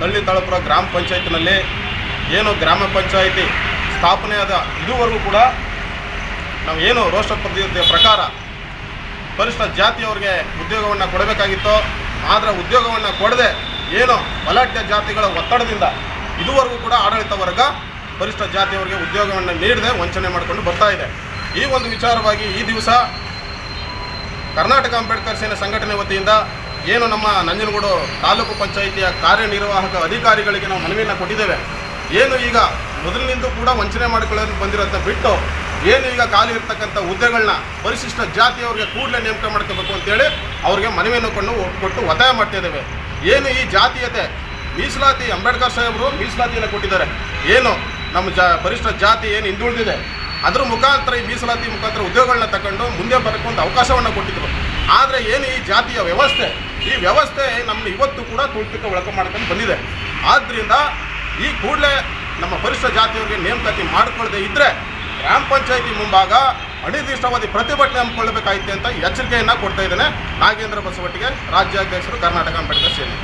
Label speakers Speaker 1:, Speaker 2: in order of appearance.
Speaker 1: ನಳ್ಳಿ ತಾಳಪುರ ಗ್ರಾಮ ಪಂಚಾಯತ್ನಲ್ಲಿ ಏನು ಗ್ರಾಮ ಪಂಚಾಯಿತಿ ಸ್ಥಾಪನೆಯಾದ ಇದುವರೆಗೂ ಕೂಡ ನಾವು ಏನು ರೋಸ್ಟರ್ ಪದ್ಧತಿಯ ಪ್ರಕಾರ ಪರಿಷ್ಠ ಜಾತಿಯವರಿಗೆ ಉದ್ಯೋಗವನ್ನು ಕೊಡಬೇಕಾಗಿತ್ತು. ಆದರೆ ಉದ್ಯೋಗವನ್ನು ಕೊಡದೆ ಏನು ಬಲಾಢ್ಯ ಜಾತಿಗಳ ಒತ್ತಡದಿಂದ ಇದುವರೆಗೂ ಕೂಡ ಆಡಳಿತ ವರ್ಗ ಪರಿಷ್ಠ ಜಾತಿಯವರಿಗೆ ಉದ್ಯೋಗವನ್ನು ನೀಡದೆ ವಂಚನೆ ಮಾಡಿಕೊಂಡು ಬರ್ತಾ ಇದೆ. ಈ ಒಂದು ವಿಚಾರವಾಗಿ ಈ ದಿವಸ ಕರ್ನಾಟಕ ಅಂಬೇಡ್ಕರ್ ಸೇನೆ ಸಂಘಟನೆ ವತಿಯಿಂದ ಏನು ನಮ್ಮ ನಂಜನಗೂಡು ತಾಲೂಕು ಪಂಚಾಯಿತಿಯ ಕಾರ್ಯನಿರ್ವಾಹಕ ಅಧಿಕಾರಿಗಳಿಗೆ ನಾವು ಮನವಿಯನ್ನು ಕೊಟ್ಟಿದ್ದೇವೆ. ಏನು ಈಗ ಮೊದಲಿನಿಂದ ಕೂಡ ವಂಚನೆ ಮಾಡಿಕೊಳ್ಳಲು ಬಂದಿರೋದನ್ನ ಬಿಟ್ಟು ಏನು ಈಗ ಖಾಲಿ ಇರ್ತಕ್ಕಂಥ ಹುದ್ದೆಗಳನ್ನ ಪರಿಶಿಷ್ಟ ಜಾತಿಯವರಿಗೆ ಕೂಡಲೇ ನೇಮಕ ಮಾಡ್ಕೋಬೇಕು ಅಂತೇಳಿ ಅವ್ರಿಗೆ ಮನವಿಯನ್ನು ಕೊಂಡು ಕೊಟ್ಟು ಒತ್ತಾಯ ಮಾಡ್ತಿದ್ದೇವೆ ಏನು ಈ ಜಾತೀಯತೆ ಮೀಸಲಾತಿ ಅಂಬೇಡ್ಕರ್ ಸಾಹೇಬರು ಮೀಸಲಾತಿಯನ್ನು ಕೊಟ್ಟಿದ್ದಾರೆ. ಏನು ನಮ್ಮ ಜಾ ಪರಿಷ್ಠ ಜಾತಿ ಏನು ಹಿಂದುಳಿದಿದೆ, ಅದರ ಮುಖಾಂತರ ಈ ಮೀಸಲಾತಿ ಮುಖಾಂತರ ಉದ್ಯೋಗಗಳನ್ನ ತಗೊಂಡು ಮುಂದೆ ಬರೋಕ್ಕೆ ಅವಕಾಶವನ್ನು ಕೊಟ್ಟಿದ್ದರು ಆದರೆ ಏನು ಈ ಜಾತಿಯ ವ್ಯವಸ್ಥೆ ಈ ವ್ಯವಸ್ಥೆ ನಮ್ಮ ಇವತ್ತು ಕೂಡ ತುಳಿತಕ್ಕೆ ಒಳಕ ಮಾಡ್ಕೊಂಡು ಬಂದಿದೆ. ಆದ್ದರಿಂದ ಈ ಕೂಡಲೇ ನಮ್ಮ ಪರಿಸರ ಜಾತಿಯವರಿಗೆ ನೇಮಕಾತಿ ಮಾಡಿಕೊಳ್ಳದೆ ಇದ್ದರೆ ಗ್ರಾಮ ಪಂಚಾಯತಿ ಮುಂಭಾಗ ಅನಿರ್ದಿಷ್ಟವಾದಿ ಪ್ರತಿಭಟನೆ ಹಮ್ಮಿಕೊಳ್ಳಬೇಕಾಯಿತು ಅಂತ ಎಚ್ಚರಿಕೆಯನ್ನು ಕೊಡ್ತಾ ಇದ್ದೇನೆ. ನಾಗೇಂದ್ರ ಬಸವಟ್ಟಿಗೆ ರಾಜ್ಯಾಧ್ಯಕ್ಷರು ಕರ್ನಾಟಕ ಅಂಬೇಡ್ಕರ್ ಸೇನೆ